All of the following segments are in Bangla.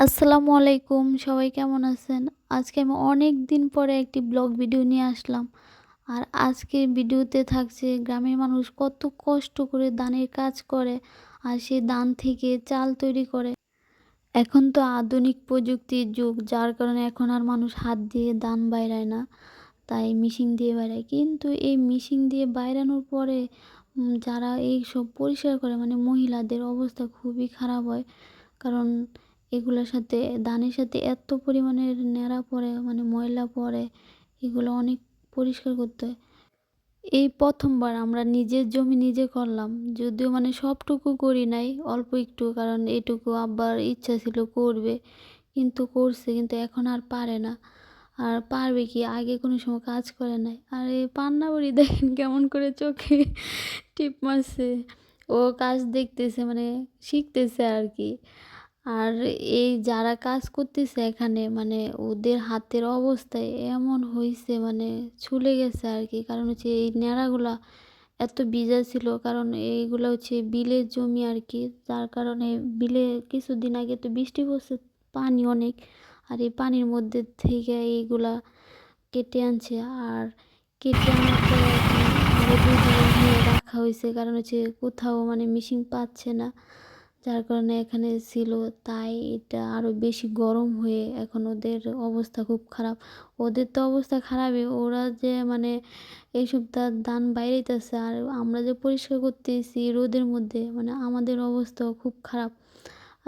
আসসালামু আলাইকুম, সবাই কেমন আছেন? আজকে আমি অনেক দিন পরে একটি ব্লগ ভিডিও নিয়ে আসলাম। আর আজকে ভিডিওতে থাকছে গ্রামের মানুষ কত কষ্ট করে দানের কাজ করে আর সেই দান থেকে চাল তৈরি করে। এখন তো আধুনিক প্রযুক্তির যুগ, যার কারণে এখন আর মানুষ হাত দিয়ে দান বাইরায় না, তাই মিশিং দিয়ে বাইরায় কিন্তু এই মিশিং দিয়ে বাইরানোর পরে যারা এই সব পরিষ্কার করে মানে মহিলাদের অবস্থা খুবই খারাপ হয়। কারণ এগুলোর সাথে, দানের সাথে এত পরিমাণের ন্যাড়া পড়ে মানে ময়লা পড়ে, এগুলো অনেক পরিষ্কার করতে হয়। এই প্রথমবার আমরা নিজের জমি নিজে করলাম। যদিও মানে সবটুকু করি নাই, অল্প একটু, কারণ এটুকু আব্বার ইচ্ছা ছিল করবে, কিন্তু করছে, কিন্তু এখন আর পারে না। আর পারবে কি? আগে কোনো সময় কাজ করে নাই। আর এই পান্না বুড়ি দেখেন কেমন করে চোখে টিপ মারছে। ও কাজ দেখতেছে মানে শিখতেছে আর কি। আর এই যারা কাজ করতেছে এখানে মানে ওদের হাতের অবস্থায় এমন হয়েছে মানে ছুলে গেছে আর কি কারণ হচ্ছে এই ন্যাড়াগুলা এত ভিজা ছিল, কারণ এইগুলো হচ্ছে বিলের জমি আর কি যার কারণে বিলে কিছুদিন আগে তো বৃষ্টি পড়ছে, পানি অনেক। আর এই পানির মধ্যে থেকে এইগুলা কেটে আনছে। আর কেটে আনার পরে রাখা হয়েছে কারণ হচ্ছে কোথাও মানে মেশিন পাচ্ছে না। যার কারণে এখানে ছিল, তাই এটা আরও বেশি গরম হয়ে এখন ওদের অবস্থা খুব খারাপ। ওদের তো অবস্থা খারাপই, ওরা যে মানে এইসব তার দান বাইরেতেছে আর আমরা যে পরিষ্কার করতেছি রোদের মধ্যে মানে আমাদের অবস্থাও খুব খারাপ।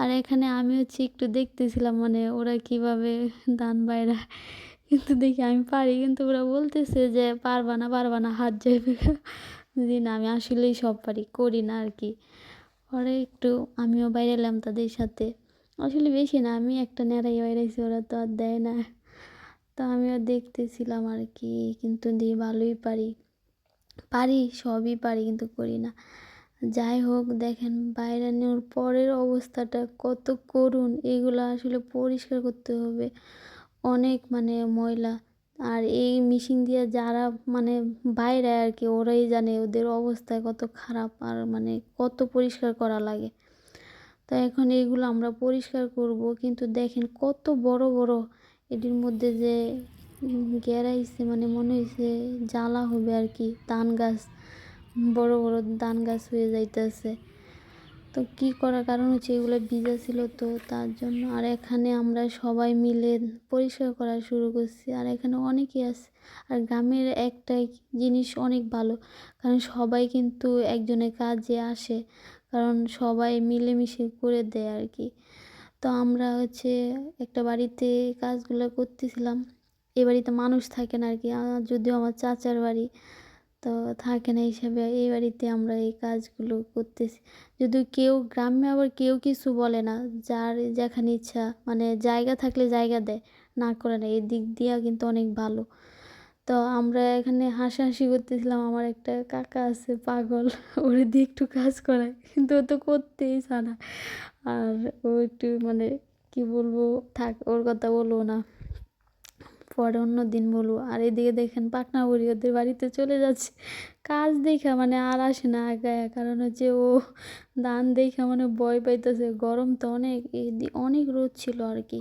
আর এখানে আমি হচ্ছে একটু দেখতেছিলাম মানে ওরা কীভাবে দান বাইরা, কিন্তু দেখি আমি পারি, কিন্তু ওরা বলতেছে যে পারবা না পারবা না, হাত যাবে যদি না, আমি আসলেই সব পারি, করি না আর কি। পরে একটু আমিও বাইরে এলাম তাদের সাথে। আসলে বেশি না, আমি একটা নেড়াই বাইরেছি ওরা তো আর দেয় না। তো আমিও দেখতেছিলাম আর কি, কিন্তু দিয়ে ভালোই পারি। পারি, সবই পারি, কিন্তু করি না। যাই হোক, দেখেন বাইরে নেওয়ার পরের অবস্থাটা কত করুণ, এগুলো আসলে পরিষ্কার করতে হবে। অনেক মানে ময়লা আর এই মেশিন দিয়ে যারা মানে বাইরে আর কি, ওরাই জানে ওদের অবস্থা কত খারাপ আর মানে কত পরিষ্কার করা লাগে। তো এখন এইগুলো আমরা পরিষ্কার করব, কিন্তু দেখেন কত বড় বড় এটির মধ্যে যে গেরাইছে মানে মনে হয়েছে জ্বালা হবে আর কি, ধান গাছ, বড় বড় ধান গাছ হয়ে যাইতেছে। তো কি করার? কারণ হচ্ছে এগুলো ভিজা ছিল তো, তার জন্য। আর এখানে আমরা সবাই মিলে পরিষ্কার করা শুরু করছি। আর এখানে অনেকেই আছে, আর গ্রামের একটাই জিনিস অনেক ভালো, কারণ সবাই কিন্তু একজনের কাজে আসে, কারণ সবাই মিলেমিশে করে দেয় আর কি। তো আমরা হচ্ছে একটা বাড়িতে কাজগুলো করতেছিলাম, এ বাড়িতে মানুষ থাকে না আর কি। যদিও আমার চাচার বাড়ি তো থাকে না হিসাবে এই বাড়িতে আমরা এই কাজগুলো করতেছি। যদি কেউ গ্রামে আবার কেউ কিছু বলে না, যার যেখানে ইচ্ছা মানে জায়গা থাকলে জায়গা দেয়, না করে না, এই দিক দিয়ে কিন্তু অনেক ভালো। তো আমরা এখানে হাসাহাসি করতেছিলাম, আমার একটা কাকা আছে পাগল, ওর দিয়ে একটু কাজ করায়, কিন্তু ও তো করতেই চায় না। আর ও একটু মানে কি বলব, থাক, ওর কথা বলব না। পরে অন্য দিন বলব, আর এদিকে দেখেন পাকনা বুড়ি ওদের বাড়িতে চলে যাচ্ছে। কাজ দেখা মানে আর আসে না আগায় কারণ হচ্ছে ও ধান দেখা মানে ভয় পাইতেছে, গরম তো অনেক অনেক রোদ ছিল আর কি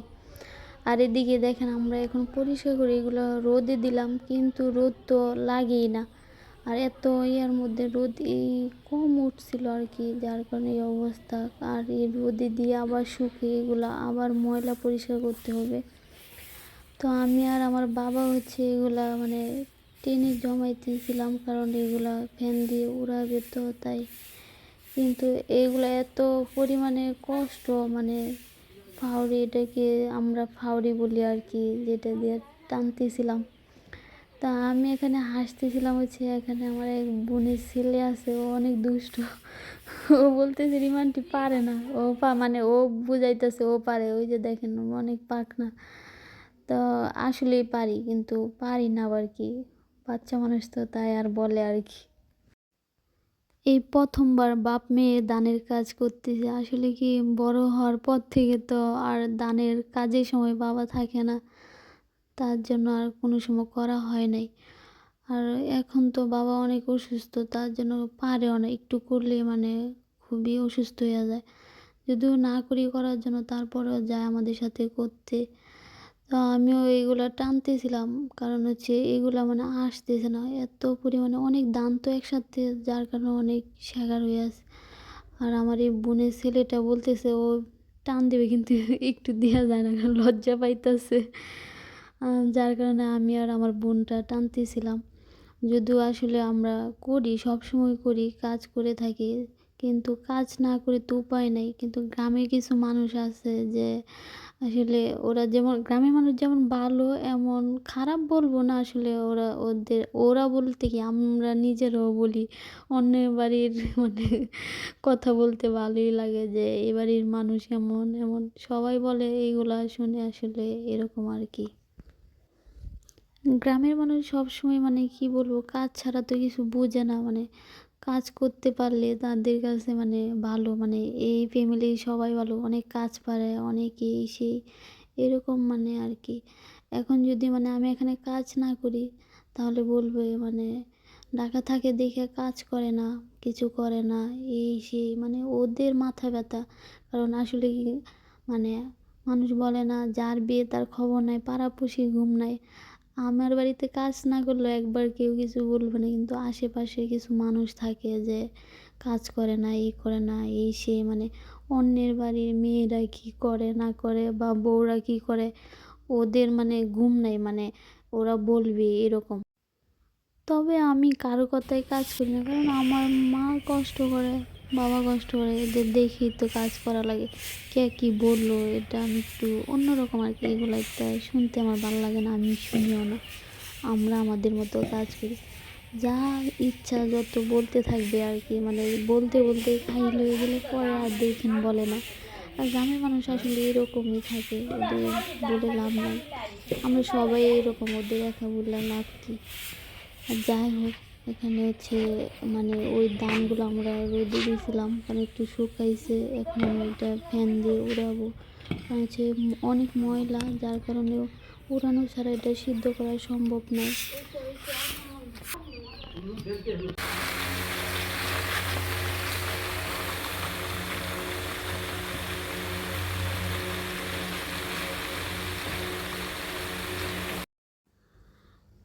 আর এদিকে দেখেন আমরা এখন পরিষ্কার করে এগুলো রোদে দিলাম, কিন্তু রোদ তো লাগেই না। আর এত ইয়ার মধ্যে রোদ এই কম উঠছিল আর কি যার কারণে এই অবস্থা। আর এই রোদে দিয়ে আবার শুকিয়ে এগুলো আবার ময়লা পরিষ্কার করতে হবে। তো আমি আর আমার বাবা হচ্ছে এগুলা মানে টেনে জমাইতেছিলাম কারণ এগুলা ফ্যান দিয়ে উড়াবে তো তাই। কিন্তু এগুলা এত পরিমাণে কষ্ট মানে ফাউরি এটাকে আমরা ফাউরি বলি আর কি, যেটা দিয়ে টানতেছিলাম। তা আমি এখানে হাসতেছিলাম হচ্ছে, এখানে আমার এক বোনের ছেলে আছে, ও অনেক দুষ্ট। ও বলতেছে, রিমান্টি পারে না। ও পা মানে ও বুঝাইতেছে, ও পারে। ওই যে দেখেন, অনেক পাক না তো আসলেই পারি, কিন্তু পারি না আবার কি বাচ্চা মানুষ তো তাই আর বলে আর কি এই প্রথমবার বাপ মেয়ে দানের কাজ করতেছে, আসলে কি বড় হওয়ার পর থেকে তো আর দানের কাজের সময় বাবা থাকে না। তার জন্য আর কোনো সময় করা হয় নাই। আর এখন তো বাবা অনেক অসুস্থ, তার জন্য পারেও না একটু করলে মানে খুবই অসুস্থ হয়ে যায়। যদিও না করি করার জন্য তারপরেও যায় আমাদের সাথে করতে। তো আমিও এইগুলো টানতেছিলাম। কারণ হচ্ছে এগুলা মানে আসতেছে না। এত পরিমাণে অনেক দান তো একসাথে, যার কারণে অনেক শেখার হয়ে আছে। আর আমার এই বোনের ছেলেটা বলতেছে, ও টান দেবে কিন্তু একটু দেওয়া যায় না, কারণ লজ্জা পাইতেছে। যার কারণে আমি আর আমার বোনটা টানতেছিলাম। যদিও আসলে আমরা করি সব সময় করি, কাজ করে থাকি। কিন্তু কাজ না করে তো উপায় নেই। কিন্তু গ্রামে কিছু মানুষ আছে যে আসলে ওরা যেমন, গ্রামের মানুষ যেমন ভালো, এমন খারাপ বলব না আসলে ওরা ওদের, ওরা বলতে কি আমরা নিজেরাও বলি। অন্যের বাড়ির মানে কথা বলতে ভালোই লাগে যে এ বাড়ির মানুষ এমন এমন সবাই বলে এইগুলা শুনে আসলে এরকম আর কি। গ্রামের মানুষ সবসময় মানে কি বলব, কাজ ছাড়া তো কিছু বোঝে না মানে কাজ করতে পারলে তাদের কাছে মানে ভালো মানে এই ফ্যামিলির সবাই ভালো, অনেক কাজ পারে, অনেক সেই এরকম মানে আর কি। এখন যদি মানে আমি এখানে কাজ না করি, তাহলে বলবে মানে ঢাকা থাকে দেখে কাজ করে না, কিছু করে না, এই সেই মানে ওদের মাথা ব্যথা। কারণ আসলে কি মানে মানুষ বলে না, যার বিয়ে তার খবর নাই পাড়াপুষি ঘুম নাই। আমার বাড়িতে কাজ না করলেও একবার কেউ কিছু বলবে না, কিন্তু আশেপাশে কিছু মানুষ থাকে যে কাজ করে না, এই করে না, এই সে মানে অন্যের বাড়ির মেয়েরা কী করে, না করে, বা বউরা কী করে, ওদের মানে ঘুম নাই মানে ওরা বলবে এরকম। তবে আমি কারও কথায় কাজ করি না, কারণ আমার মা কষ্ট করে। বাবা কষ্ট করে এদের দেখি তো কাজ করা লাগে। কে কী বলল, এটা আমি একটু অন্যরকম আর কি, এগুলো একটা শুনতে আমার ভালো লাগে না, আমি শুনিও না। আমরা আমাদের মতো কাজ করি। যা ইচ্ছা যত বলতে থাকবে আর কি মানে বলতে বলতে খাইল হয়ে গেলে পরে আর দেখেন বলে না। আর গ্রামের মানুষ আসলে এরকমই থাকে, ওদের বলে লাভ নাই। আমরা সবাই এরকম, ওদের একা বললে লাভ কী? আর যাই হোক এখানে হচ্ছে মানে ওই দানগুলো আমরা রোদে দিয়েছিলাম কারণ একটু শুকাইছে, এখন আমি ফ্যান দিয়ে উড়াবো। কারণ হচ্ছে অনেক ময়লা, যার কারণে উড়ানো ছাড়া এটা সিদ্ধ করা সম্ভব নয়।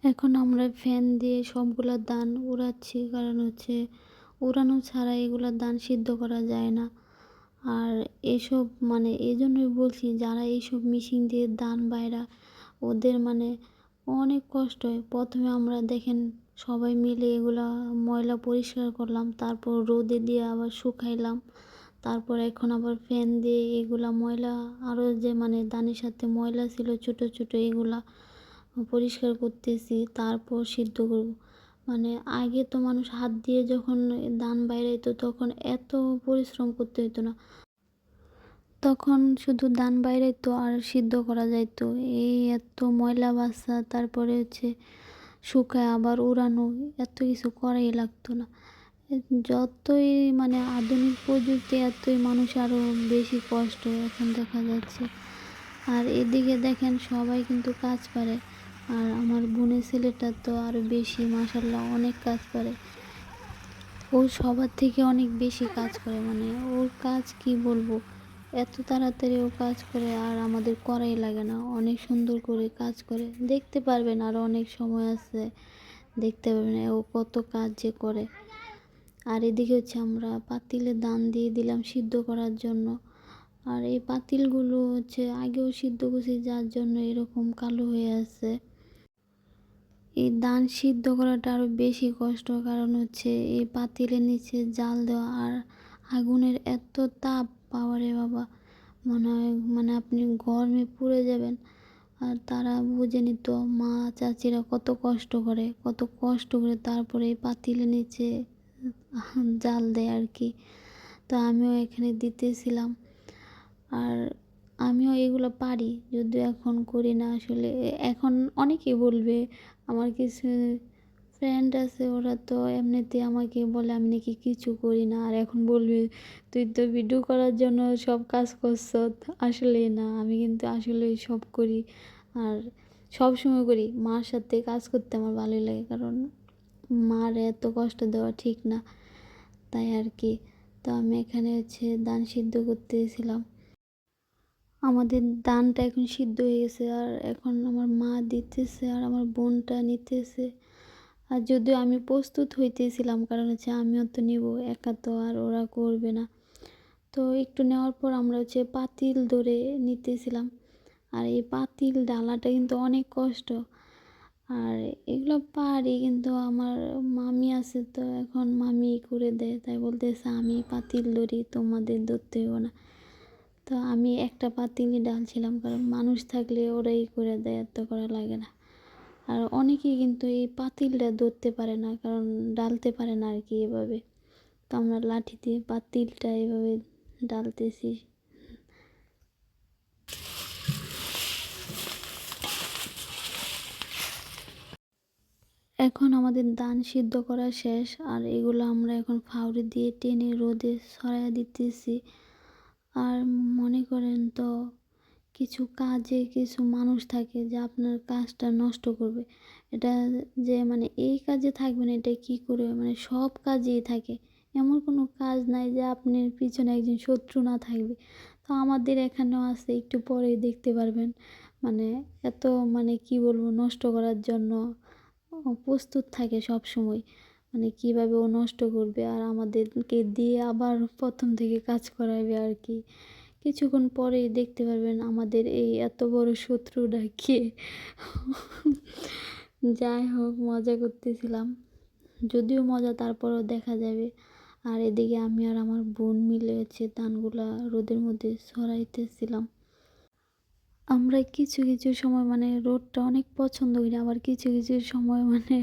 এখন আমরা ফ্যান দিয়ে সবগুলা দান উড়াচ্ছি, কারণ হচ্ছে উড়ানো ছাড়া এগুলা দান সিদ্ধ করা যায় না। আর এসব মানে এই জন্যই বলছি, যারা এইসব মেশিন দিয়ে দান বাইরা, ওদের মানে অনেক কষ্ট হয়। প্রথমে আমরা দেখেন সবাই মিলে এগুলা ময়লা পরিষ্কার করলাম, তারপর রোদে দিয়ে আবার শুকাইলাম, তারপর এখন আবার ফ্যান দিয়ে এগুলা ময়লা, আরও যে মানে দানের সাথে ময়লা ছিল, ছোট ছোট এগুলা পরিষ্কার করতেছি, তারপর সিদ্ধ করব। মানে আগে তো মানুষ হাত দিয়ে যখন দান ধান বাইরাইতো তখন এত পরিশ্রম করতে হতো না। তখন শুধু দান ধান বাইরাইতো আর সিদ্ধ করা যাইতো। এই এত ময়লা বাসা, তারপরে হচ্ছে শুকায় আবার উড়ানো, এত কিছু করাই লাগতো না। যতই মানে আধুনিক প্রযুক্তি, এতই মানুষ আরও বেশি কষ্ট এখন দেখা যাচ্ছে। আর এদিকে দেখেন সবাই কিন্তু কাজ পারে। আর আমার বোনের ছেলেটা তো আরও বেশি মাসাল্লাহ অনেক কাজ করে। ও সবার থেকে অনেক বেশি কাজ করে মানে ওর কাজ কি বলব? এত তাড়াতাড়ি ও কাজ করে আর আমাদের করাই লাগে না। অনেক সুন্দর করে কাজ করে। দেখতে পারবেন আরও অনেক সময় আছে। দেখতে পারবেন ও কত কাজ যে করে। আর এদিকে হচ্ছে আমরা পাতিলে দান দিয়ে দিলাম সিদ্ধ করার জন্য। আর এই পাতিলগুলো হচ্ছে আগেও সিদ্ধ করছি, যার জন্য এরকম কালো হয়ে আছে। এই দান সিদ্ধ করাটা আরও বেশি কষ্ট, কারণ হচ্ছে এই পাতিলের নিচে জাল দেওয়া আর আগুনের এত তাপ। পাওয়ারে বাবা, মনে হয় মানে আপনি গরমে পুড়ে যাবেন। আর তারা বুঝে নিত, মা চাচিরা কত কষ্ট করে, কত কষ্ট করে তারপরে এই পাতিলের নিচে জাল দেয় আর কি। তো আমিও এখানে দিতেছিলাম। আর আমিও এগুলো পারি। যদিও এখন করি না আসলে। এখন অনেকেই বলবে, আমার কিছু ফ্রেন্ড আছে, ওরা তো এমনিতে আমাকে বলে, আমি নাকি কিছু করি না। আর এখন বলবে, তুই তো ভিডিও করার জন্য সব কাজ করছ। আসলে না, আমি কিন্তু আসলে সব করি। আর সব সময় করি। মার সাথে কাজ করতে আমার ভালোই লাগে, কারণ মার এত কষ্ট দেওয়া ঠিক না। তাই আর কি। তো আমি এখানে হচ্ছে দান সিদ্ধ করতেছিলাম। আমাদের দানটা এখন সিদ্ধ হয়ে গেছে, আর এখন আমার মা দিতেছে আর আমার বোনটা নিতেছে। আর যদিও আমি প্রস্তুত হইতেছিলাম, কারণ হচ্ছে আমিও তো নিব, একা তো আর ওরা করবে না। তো একটু নেওয়ার পর আমরা হচ্ছে পাতিল ধরে নিতেছিলাম। আর এই পাতিল ডালাটা কিন্তু অনেক কষ্ট। আর এগুলো পারি কিন্তু আমার মামি আছে, তো এখন মামি করে দেয়। তাই বলতেছে, আমি পাতিল ধরি, তোমাদের ধরতে হইব না। তো আমি একটা পাতিলই ডালছিলাম কারণ মানুষ থাকলে ওরাই করে দেয়, এত করা লাগে না। আর অনেকেই কিন্তু এই পাতিলটা ধরতে পারে না, কারণ ডালতে পারে না আর কি এভাবে। তো আমরা লাঠি দিয়ে পাতিলটা এভাবে ডালতেছি। এখন আমাদের দান সিদ্ধ করা শেষ, আর এগুলো আমরা এখন ফাউরি দিয়ে টেনে রোদে ছড়াই দিতেছি। আর মনে করেন তো কিছু কাজে কিছু মানুষ থাকে যে আপনার কাজটা নষ্ট করবে। এটা যে মানে এই কাজে থাকবে না এটা কী করে? মানে সব কাজেই থাকে। এমন কোনো কাজ নাই যে আপনার পিছনে একজন শত্রু না থাকবে। তো আমাদের এখানেও আছে, একটু পরেই দেখতে পারবেন। মানে এত মানে কি বলব, নষ্ট করার জন্য প্রস্তুত থাকে সব সময় মানে কীভাবে ও নষ্ট করবে আর আমাদেরকে দিয়ে আবার প্রথম থেকে কাজ করাবে আর কি। কিছুক্ষণ পরেই দেখতে পারবেন আমাদের এই এত বড় শত্রুটা কে। যাই হোক, মজা করতেছিলাম। যদিও মজা, তারপরও দেখা যাবে। আর এদিকে আমি আর আমার বোন মিলে হচ্ছে ধানগুলা রোদের মধ্যে সরাইতেছিলাম আমরা কিছু কিছু সময় মানে রোদটা অনেক পছন্দ করি আবার কিছু কিছু সময় মানে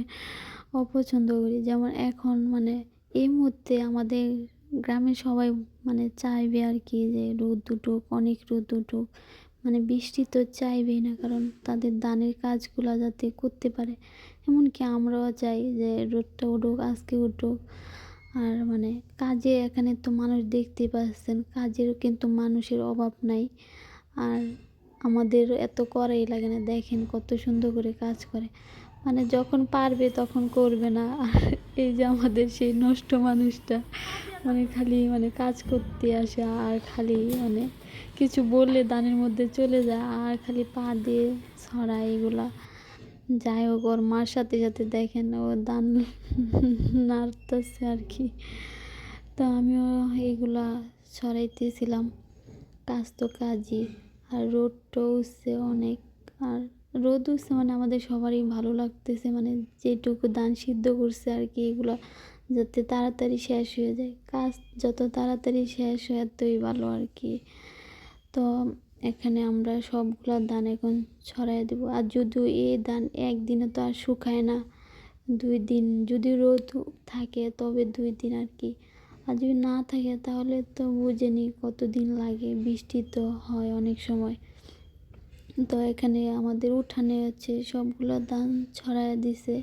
অপছন্দ করি। যেমন এখন মানে এই মুহূর্তে আমাদের গ্রামে সবাই মানে চাইবে আর কি যে রোদ উঠুক অনেক রোদ উঠুক মানে বৃষ্টি তো চাইবেই না, কারণ তাদের দানের কাজগুলো যাতে করতে পারে। এমনকি আমরাও চাই যে রোদটা উঠুক, আজকে উঠুক। আর মানে কাজে এখানে তো মানুষ দেখতেই পাচ্ছেন কাজেরও কিন্তু মানুষের অভাব নাই। আর আমাদের এত করাই লাগে না, দেখেন কত সুন্দর করে কাজ করে। মানে যখন পারবে তখন করবে না। আর এই যে আমাদের সেই নষ্ট মানুষটা মানে খালি মানে কাজ করতে আসে আর খালি মানে কিছু বললে দানের মধ্যে চলে যায়, আর খালি পা দিয়ে ছড়ায় এগুলা। যাই হোক, ওর মার সাথে সাথে দেখেন ও দান নাড়তেছে আর কি। তো আমিও এইগুলা ছড়াইতেছিলাম। কাজ তো কাজই, আর রোদটাও উঠছে অনেক, আর রোদ উঠছে মানে আমাদের সবারই ভালো লাগতেছে মানে যেটুকু দান সিদ্ধ করছে আর কি এগুলো যাতে তাড়াতাড়ি শেষ হয়ে যায়। কাজ যত তাড়াতাড়ি শেষ হয় এতই ভালো আর কি। তো এখানে আমরা সবগুলো দান এখন ছড়াই দেবো। আর যদিও এই দান একদিনে তো আর শুকায় না, দুই দিন যদি রোদ থাকে তবে দুই দিন আর কি। আর যদি না থাকে তাহলে তো বুঝে নিই কতদিন লাগে, বৃষ্টি তো হয় অনেক সময়। তো এখানে আমাদের উঠানে আছে সবগুলো ধান ছড়ায় দিছে।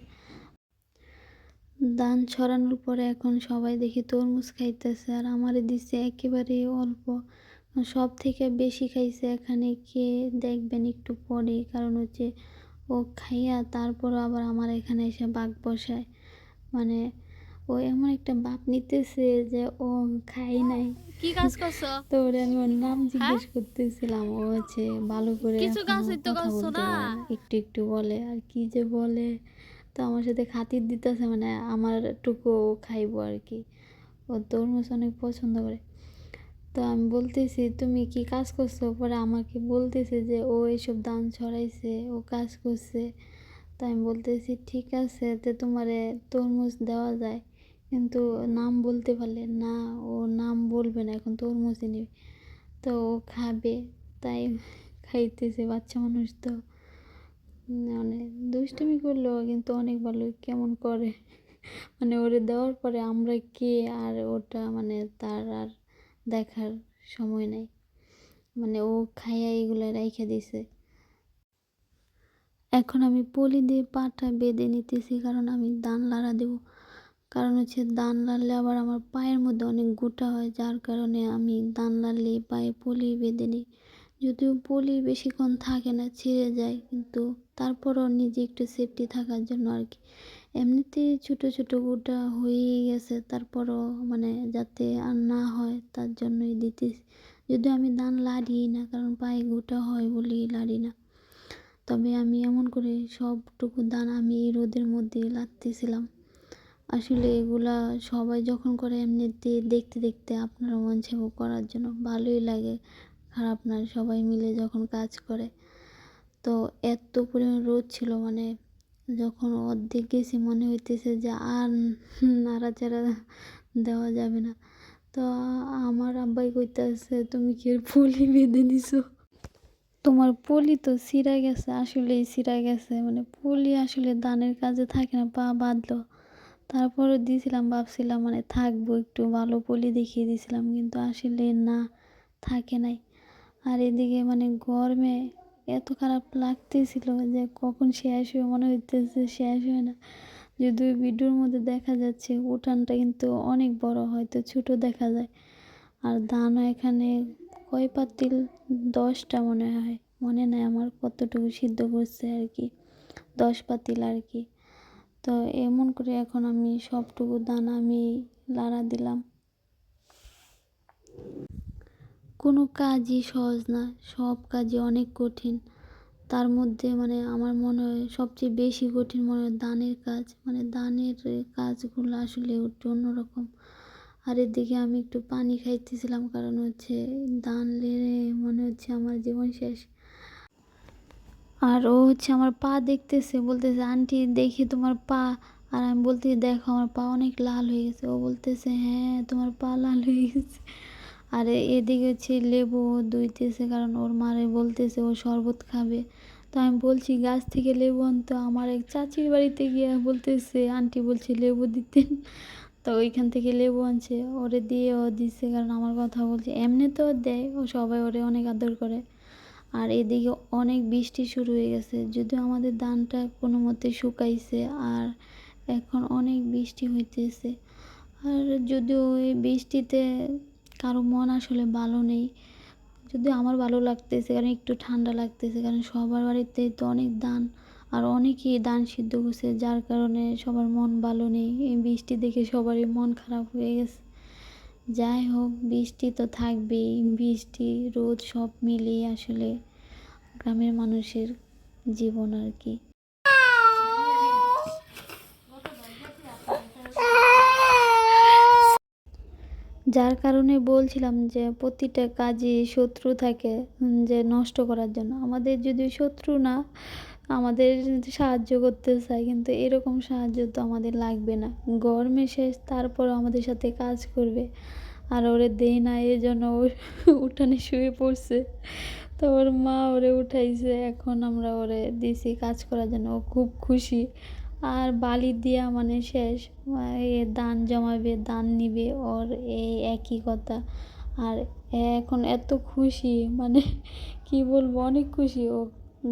ধান ছড়ানোর পরে এখন সবাই দেখি তরমুজ খাইতেছে আর আমারে দিছে একেবারে অল্প। সব থেকে বেশি খাইছে এখানে কে দেখবেন একটু পরে, কারণ হচ্ছে ও খাইয়া তারপর আবার আমার এখানে এসে বাঘ বসায়। মানে ও এমন একটা বাপ নিতেছে যে ও খাই নাই। কি কাজ করছ? তো ওরে আমি ওর নাম জিজ্ঞেস করতেছিলাম ও হচ্ছে ভালো করে কিছু কাজই তো করছ না। না। একটু একটু বলে আর কি যে বলে তো আমার সাথে খাতির দিতেছে মানে আমার টুকু ও খাইবো আর কি। ও তরমুজ অনেক পছন্দ করে। তো আমি বলতেছি তুমি কি কাজ করছ? পরে আমাকে বলতেছে যে ও এইসব দান ছড়াইছে ও কাজ করছে। তো আমি বলতেছি ঠিক আছে তো তোমারে তরমুজ দেওয়া যায়। কিন্তু নাম বলতে পারলে না, ও নাম বলবে না, এখন তরমুজই নেবে। তো ও খাবে, তাই খাইতেছে বাচ্চা মানুষ তো। মানে দুষ্টুমি করল কিন্তু অনেক ভালো কেমন করে? মানে ওরে দেওয়ার পরে আমরা কে আর ওটা মানে তার আর দেখার সময় নেই। মানে ও খাইয়া এগুলো রেখে দিছে। এখন আমি পলি দিয়ে পাটা বেঁধে নিতেছি, কারণ আমি দান লাড়া দেব। কারণ হচ্ছে দান লাড়লে আবার আমার পায়ের মধ্যে অনেক গোটা হয়, যার কারণে আমি দান লাড়লে পায়ে পলি বেঁধে নিই। যদিও পলি বেশিক্ষণ থাকে না, ছিঁড়ে যায়, কিন্তু তারপরও নিজে একটু সেফটি থাকার জন্য আর কি। এমনিতেই ছোটো ছোটো গোটা হয়েই গেছে, তারপরও মানে যাতে আর না হয়, তার জন্যই দিতেছি। যদিও আমি দান লাড়িই না, কারণ পায়ে গোটা হয় বলেই লাড়ি না। তবে আমি এমন করে সবটুকু দান আমি রোদের মধ্যে লাগতেছিলাম আসলে এগুলা সবাই যখন করে এমনিতে দেখতে দেখতে আপনার মন চাইব করার জন্য ভালোই লাগে। খারাপ না সবাই মিলে যখন কাজ করে। তো এত পরিমাণ রোদ ছিল মানে যখন অর্ধেক গেছি মনে হইতেছে যে আর নাড়াচাড়া দেওয়া যাবে না। তো আমার আব্বাই কইতেছে, তুমি কি ফুলই বেঁধে নিছো? তোমার পলি তো ছিঁড়া গেছে, আসলেই ছিঁড়া গেছে। মানে পলি আসলে দানের কাজে থাকে না, পা বাঁধলো। তারপরে দিয়েছিলাম, ভাবছিলাম মানে থাকব একটু, ভালো পলি দেখিয়ে দিয়েছিলাম, কিন্তু আসলে না, থাকে নাই। আর এদিকে মানে গরমে এত খারাপ লাগতেছিল যে কখন শেষ হয়ে, মনে হইতেছে শেষ হয় না। যদিও ভিডিওর মধ্যে দেখা যাচ্ছে, উঠানটা কিন্তু অনেক বড় হয়তো ছোট দেখা যায়। আর দানও এখানে কয় পাতিল, দশটা মনে হয়, মনে নাই আমার কতটুকু সিদ্ধ করছে আর কি, দশ পাতিল আর কি। তো এমন করে এখন আমি সবটুকু দানা আমি লাড়া দিলাম। কোনো কাজই সহজ না, সব কাজই অনেক কঠিন। তার মধ্যে মানে আমার মনে হয় সবচেয়ে বেশি কঠিন মনে হয় দানের কাজ। মানে দানের কাজগুলো আসলে একটু অন্যরকম। আর এদিকে আমি একটু পানি খাইতেছিলাম, কারণ হচ্ছে দান লেড়ে মনে হচ্ছে আমার জীবন শেষ। আর ও হচ্ছে আমার পা দেখতেছে, বলতেছে, আন্টি, দেখি তোমার পা। আর আমি বলতেছি, দেখো, আমার পা অনেক লাল হয়ে গেছে। ও বলতেছে হ্যাঁ তোমার পা লাল হয়ে গেছে। আর এদিকে হচ্ছে লেবু দুইতেছে, কারণ ওর মারে বলতেছে, ও শরবত খাবে। তো আমি বলছি, গাছ থেকে লেবু আনতো। আমার এক চাচির বাড়িতে গিয়ে বলতেছে, আন্টি বলছে লেবু দিতেন। তো ওইখান থেকে লেবু আনছে, ওরে দিয়ে ও দিচ্ছে কারণ আমার কথা বলছে। এমনিতেও দেয়, ও সবাই ওরে অনেক আদর করে। আর এদিকে অনেক বৃষ্টি শুরু হয়ে গেছে। যদিও আমাদের ধানটা কোনো মতে শুকাইছে, আর এখন অনেক বৃষ্টি হইতেছে। আর যদিও এই বৃষ্টিতে কারও মন আসলে ভালো নেই, যদিও আমার ভালো লাগতেছে, কারণ একটু ঠান্ডা লাগতেছে, কারণ সবার বাড়িতে তো অনেক দান আর অনেকেই দান সিদ্ধ করছে, যার কারণে সবার মন ভালো নেই। এই বৃষ্টি দেখে সবারই মন খারাপ হয়ে গেছে। যাই হোক, বৃষ্টি তো থাকবেই, বৃষ্টি, রোদ সব মিলিয়ে আসলে গ্রামের মানুষের জীবন আর কি। যার কারণে বলছিলাম যে প্রতিটা কাজে শত্রু থাকে যে নষ্ট করার জন্য। আমাদের যদি শত্রু না, আমাদের সাহায্য করতে চায়, কিন্তু এরকম সাহায্য তো আমাদের লাগবে না। গরমে শেষ তারপর আমাদের সাথে কাজ করবে, আর ওরে দেয় না এই জন্য ও উঠানে শুয়ে পড়ছে। তো ওর মা ওরে উঠাইছে, এখন আমরা ওরে দিছি কাজ করার জন্য। ও খুব খুশি। আর বালি দিয়া মানে শেষ। এ দান জমাবে, দান নিবে, ওর এই একই কথা। আর এখন এত খুশি মানে কি বলব, অনেক খুশি। ও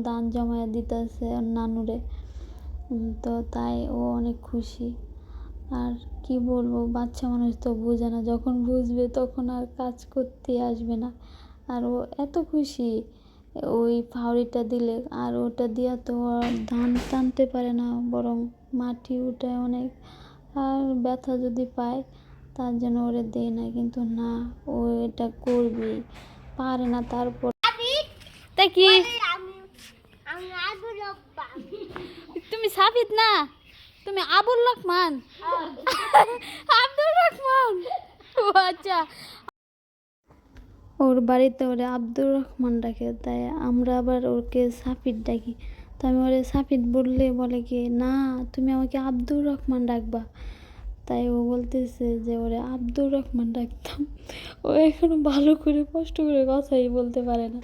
দান জমায় দিতেছে ওর নানুরে। তো তাই ও অনেক খুশি। আর কি বলব, বাচ্চা মানুষ তো বোঝে না। যখন বুঝবে তখন আর কাজ করতে আসবে না। আর ও এত খুশি। ওই ফাউরিটা দিলে আর ওটা দিয়া তো আর ধান টানতে পারে না বরং মাটি উঠায় অনেক। আর ব্যথা যদি পায় তার জন্য ওরে দেয় না কিন্তু না ও এটা করবে পারে না তারপর। তা কি? তুমি সাবিত না? তুমি আবুল রহমান আব্দুর রহমান ও আচ্ছা। ওর বাড়িতে ওরে আব্দুর রহমান ডাকে, তাই আমরা আবার ওকে সাফিদ ডাকি। তো আমি ওরে সাফিদ বললে বলে কি, না, তুমি আমাকে আব্দুর রহমান ডাকবা। তাই ও বলতেছে যে ওরে আব্দুর রহমান ডাকতাম। ও এখনও ভালো করে কষ্ট করে কথাই বলতে পারে না।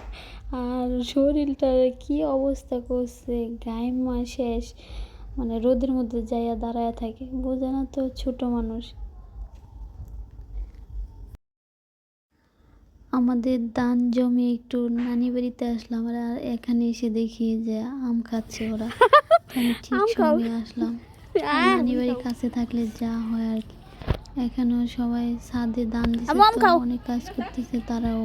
আর শরীরটার কি অবস্থা করছে গায়ে শেষ। মানে রোদের মধ্যে যাইয়া দাঁড়ায় থাকে। বোঝে না তো ছোট মানুষ। আমাদের দান জমি একটু নানি বাড়িতে আসলাম আর এখানে এসে দেখি যে আম খাচ্ছে ওরা। ঠিক সময় আসলাম। নানি বাড়ির কাছে থাকলে যা হয় আর কি। এখানেও সবাই ছাদে দান দিচ্ছে। অনেক কাজ করতেছে তারাও।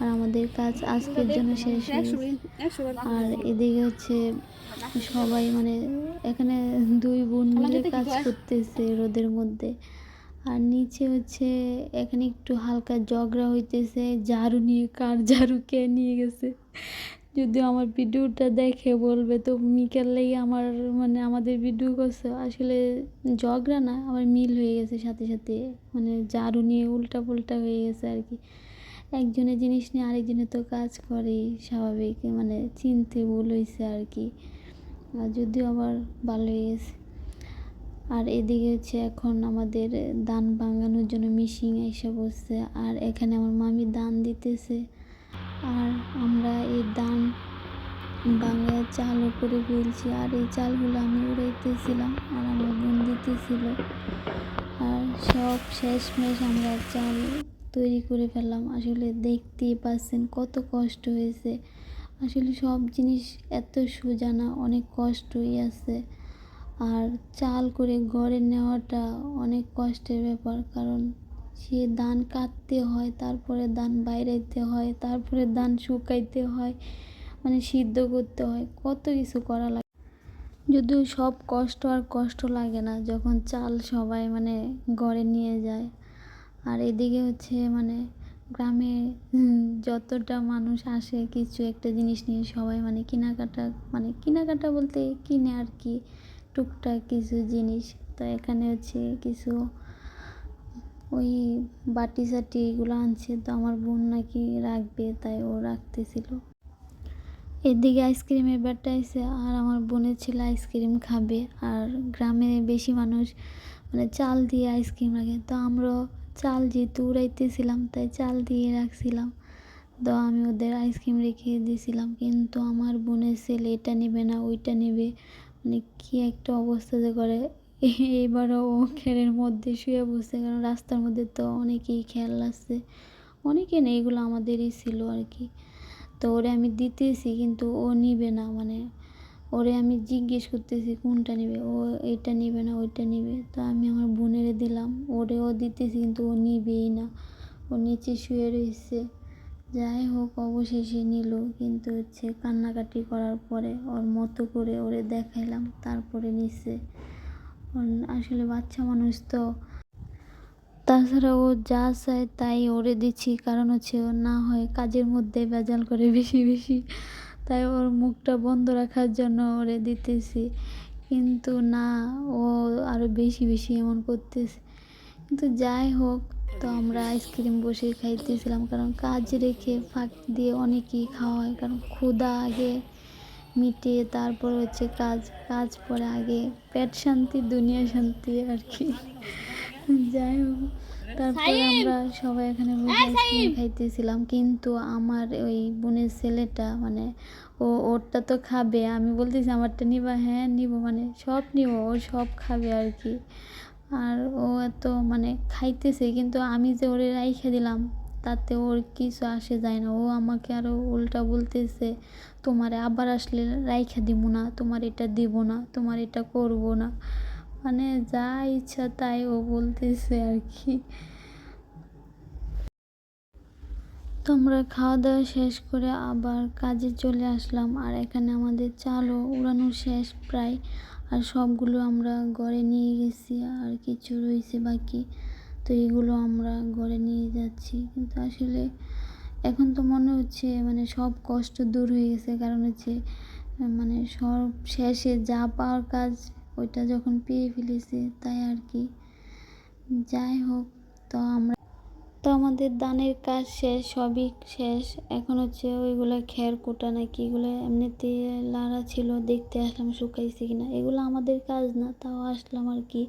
আর আমাদের কাজ আজকের জন্য শেষ হয়ে আর এদিকে হচ্ছে সবাই মানে এখানে দুই বোন মিলে কাজ করতেছে রোদের মধ্যে। আর নিচে হচ্ছে এখানে একটু হালকা ঝগড়া হইতেছে, ঝাড়ু নিয়ে কার ঝাড়ু কে নিয়ে গেছে। যদিও আমার ভিডিওটা দেখে বলবে, তো মিকেল আমার মানে আমাদের ভিডিও করছে। আসলে ঝগড়া না আমার মিল হয়ে গেছে সাথে সাথে। মানে ঝাড়ু নিয়ে উল্টা পুল্টা হয়ে গেছে আর কি। একজনের জিনিস নিয়ে আরেকজনে তো কাজ করে, স্বাভাবিক মানে চিনতে ভুল হয়েছে আর কি। আর যদিও আবার ভালো হয়ে গেছে। আর এদিকে হচ্ছে এখন আমাদের দান ভাঙানোর জন্য মিশিং এসে বসছে আর এখানে আমার মামি দান দিতেছে। আর আমরা এই দান বাংলায় চালও করে ফেলছি। আর এই চালগুলো আমি উড়াইতেছিলাম আর আমার বোন দিতেছিল। আর সব শেষমেশ আমরা চাল তৈরি করে ফেললাম। আসলে দেখতেই পাচ্ছেন কত কষ্ট হয়েছে। আসলে সব জিনিস এত সোজা না, অনেক কষ্টই আছে। আর চাল করে ঘরে নেওয়াটা অনেক কষ্টের ব্যাপার, কারণ সে ধান কাটতে হয়, তারপরে ধান বাইরাইতে হয়, তারপরে ধান শুকাইতে হয় মানে সিদ্ধ করতে হয়, কত কিছু করা লাগে। যদিও সব কষ্ট আর কষ্ট লাগে না যখন চাল সবাই মানে ঘরে নিয়ে যায়। আর এদিকে হচ্ছে মানে গ্রামে যতটা মানুষ আসে, কিছু একটা জিনিস নিয়ে সবাই মানে কেনাকাটা মানে কেনাকাটা বলতে কিনে আর কি। টুকটাক কিছু জিনিস। তো এখানে হচ্ছে কিছু ওই বাটি সাটি এগুলো আনছে। তো আমার বোন নাকি রাখবে, তাই ও রাখতেছিল। এদিকে আইসক্রিমের ব্যাটটা এসে আর আমার বোনের ছেলে আইসক্রিম খাবে। আর গ্রামে বেশি মানুষ মানে চাল দিয়ে আইসক্রিম রাখে। তো আমরা চাল যেহেতু উড়াইতেছিলাম, তাই চাল দিয়ে রাখছিলাম। তো আমি ওদের আইসক্রিম রেখে দিয়েছিলাম কিন্তু আমার বোনের ছেলে এটা নেবে না, ওইটা নেবে। মানে কি একটা অবস্থা যে করে। এইবারও ও খেলের মধ্যে শুয়ে বসে কারণ রাস্তার মধ্যে তো অনেকেই খেয়াল আসছে অনেকে নেই, এগুলো আমাদেরই ছিল আর কি। তো ওরে আমি দিতেছি, কিন্তু ও নিবে না মানে ওরে আমি জিজ্ঞেস করতেছি, কোনটা নিবে? ও, এটা নিবে না, ওইটা নিবে। তো আমি আমার বোনেরে দিলাম, ওরেও দিতেছি, কিন্তু ও নিবেই না। ও নিচে শুয়ে রয়েছে। যাই হোক, অবশেষে নিল কিন্তু হচ্ছে কান্নাকাটি করার পরে ওর মতো করে ওরে দেখাইলাম, তারপরে নিচ্ছে আসলে বাচ্চা মানুষ তো। তাছাড়া ও যা চায় তাই ওরে দিচ্ছি, কারণ হচ্ছে ও না হয় কাজের মধ্যে ভেজাল করে বেশি বেশি। তাই ওর মুখটা বন্ধ রাখার জন্য ওরে দিতেছি। কিন্তু না, ও আরও বেশি বেশি এমন করতেছে। কিন্তু যাই হোক তো আমরা আইসক্রিম বসে খাইতেছিলাম কারণ কাজ রেখে ফাঁক দিয়ে অনেকেই খাওয়া হয় কারণ ক্ষুধা আগে মিটিয়ে তারপর হচ্ছে কাজ কাজ পরে আগে পেট শান্তি দুনিয়া শান্তি আর কি। যাই হোক তারপরে আমরা সবাই এখানে বসে আইসক্রিম খাইতেছিলাম কিন্তু আমার ওই বোনের ছেলেটা মানে ও ওরটা তো খাবে আমি বলতেছি আমারটা নিবা হ্যাঁ নিব মানে সব নিব ও সব খাবে আর কি। আর ও এত মানে খাইতেছে, কিন্তু আমি যে ওরে রাইখে দিলাম, তাতে ওর কিছু আসে যায় না। ও আমাকে আরও উল্টা বলতেছে, তোমার আবার আসলে রাইখা দিব না, তোমার এটা দিব না, তোমার এটা করব না। মানে যা ইচ্ছা তাই ও বলতেছে আর কি। তো আমরা খাওয়া দাওয়া শেষ করে আবার কাজে চলে আসলাম। আর এখানে আমাদের চালও উড়ানো শেষ প্রায়। আর সবগুলো আমরা ঘরে নিয়ে গেছি, আর কিছু রয়েছে বাকি। তো এগুলো আমরা ঘরে নিয়ে যাচ্ছি। কিন্তু আসলে এখন তো মনে হচ্ছে মানে সব কষ্ট দূর হয়ে গেছে। কারণ হচ্ছে মানে সব শেষে যা পাওয়ার কাজ, ওইটা যখন পেয়ে ফেলেছি, তাই আর কি। যাই হোক, তো আমরা তো আমাদের দানের কাজ শেষ, সবই শেষ। এখন হচ্ছে ওইগুলো খের কোটা নাকি এগুলো এমনিতে লাড়া ছিল, দেখতে আসলাম শুকাইছে কিনা। এগুলো আমাদের কাজ না, তাও আসলাম আর কি।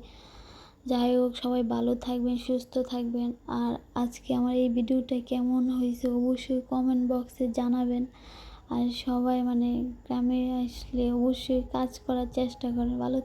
যাই হোক, সবাই ভালো থাকবেন, সুস্থ থাকবেন। আর আজকে আমার এই ভিডিওটা কেমন হয়েছে অবশ্যই কমেন্ট বক্সে জানাবেন। আর সবাই মানে গ্রামে আসলে অবশ্যই কাজ করার চেষ্টা করেন। ভালো